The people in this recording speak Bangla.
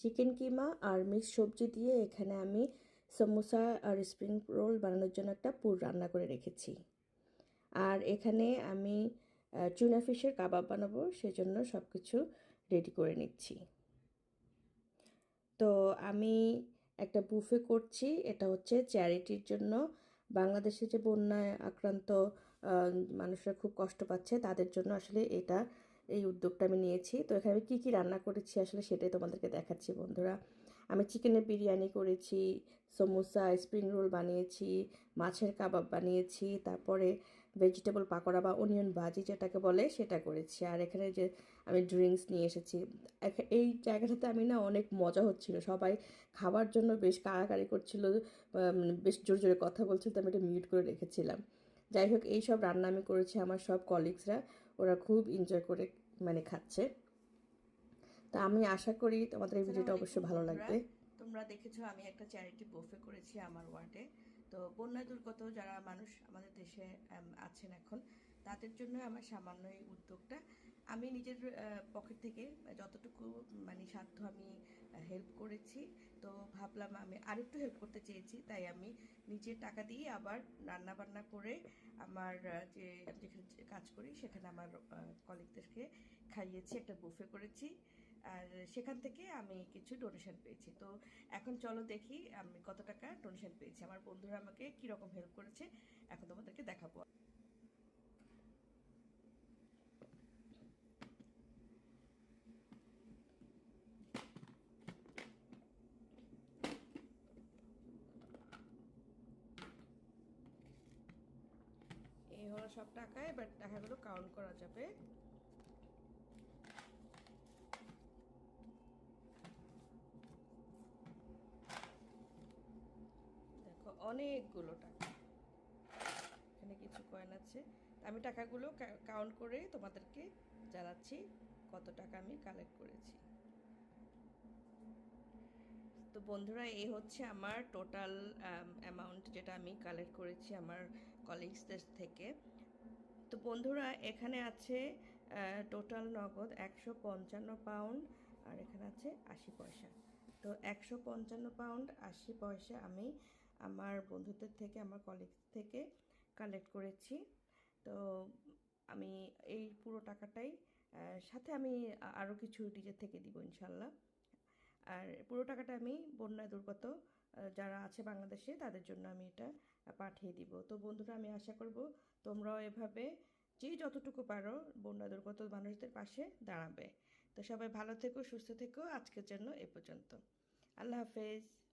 চিকেন কিমা আর মিক্স সবজি দিয়ে এখানে আমি সমোসা আর স্প্রিং রোল বানানোর জন্য একটা পুর রান্না করে রেখেছি। আর এখানে আমি চুনা ফিশের কাবাব বানাবো, সেজন্য সব কিছু রেডি করে নিচ্ছি। তো আমি একটা বুফে করছি, এটা হচ্ছে চ্যারিটির জন্য। বাংলাদেশে যে বন্যায় আক্রান্ত মানুষরা খুব কষ্ট পাচ্ছে, তাদের জন্য আসলে এটা এই উদ্যোগটা আমি নিয়েছি। তো এখানে আমি কী কী রান্না করেছি আসলে সেটাই তোমাদেরকে দেখাচ্ছি বন্ধুরা। আমি চিকেনের বিরিয়ানি করেছি, সমোসা স্প্রিং রোল বানিয়েছি, মাছের কাবাব বানিয়েছি, তারপরে ভেজিটেবল পাকোড়া বা অনিয়ন ভাজি যেটাকে বলে সেটা করেছি। আর এখানে যে আমি ড্রিঙ্কস নিয়ে এসেছি এই জায়গাটাতে আমি না অনেক মজা হচ্ছিল। সবাই খাবার জন্য বেশ কাড়াকাড়ি করছিল বেশ জোরে জোরে কথা বলছিল, তো আমি এটা মিউট করে রেখেছিলাম। যাই হোক, এইসব রান্না আমি করেছি আমার সব কলিগসরা ওরা খুব এনজয় করে মানে খাচ্ছে। তা আমি আশা করি তোমাদের এই ভিডিওটা অবশ্যই ভালো লাগবে। তোমরা দেখেছ আমি একটা চ্যারিটি বুফে করেছি আমার ওয়ার্ডে তো বন্যা দুর্গত যারা মানুষ আমাদের দেশে আছেন এখন তাদের জন্য আমার সামান্য এই উদ্যোগটা। আমি নিজের পকেট থেকে যতটুকু মানে সাধ্য আমি হেল্প করেছি। তো ভাবলাম আমি আরেকটু হেল্প করতে চেয়েছি, তাই আমি নিজের টাকা দিয়ে আবার রান্না বান্না করে আমার যে যেখানে কাজ করি সেখানে আমার কলিগদেরকে খাইয়েছি, একটা বুফে করেছি। আর সেখান থেকে আমি কিছু ডোনেশন পেয়েছি। তো এখন চলো দেখি আমি কত টাকা ডোনেশন পেয়েছি। আমার বন্ধুরা আমাকে কীরকম হেল্প করেছে, এখন তোমাদেরকে দেখাবো। হলো সব টাকা এবার টাকাগুলো কাউন্ট করা যাবে। দেখো, অনেকগুলো টাকা। এখানে কিছু কয়েন আছে। আমি টাকাগুলো কাউন্ট করে তোমাদেরকে জানাচ্ছি কত টাকা আমি কালেক্ট করেছি। তো বন্ধুরা এই হচ্ছে আমার টোটাল অ্যামাউন্ট যেটা আমি কালেক্ট করেছি আমার কলিগসদের থেকে। বন্ধুরা, এখানে আছে টোটাল নগদ একশো পঞ্চান্ন পাউন্ড আর এখানে আছে আশি পয়সা। তো একশো পঞ্চান্ন পাউন্ড আশি পয়সা আমি আমার বন্ধুদের থেকে, আমার কলিগস থেকে কালেক্ট করেছি। তো আমি এই পুরো টাকাটাই সাথে আমি আরও কিছু নিজের থেকে দিব ইনশাল্লাহ। আর পুরো টাকাটা আমি বন্যায় দুর্গত যারা আছে বাংলাদেশে, তাদের জন্য আমি এটা পাঠিয়ে দিব। তো বন্ধুরা, আমি আশা করব তোমরাও এভাবে যে যতটুকু পারো বন্যা দুর্গত মানুষদের পাশে দাঁড়াবে। তো সবাই ভালো থেকো, সুস্থ থেকো। আজকের জন্য এ পর্যন্ত। আল্লাহ হাফেজ।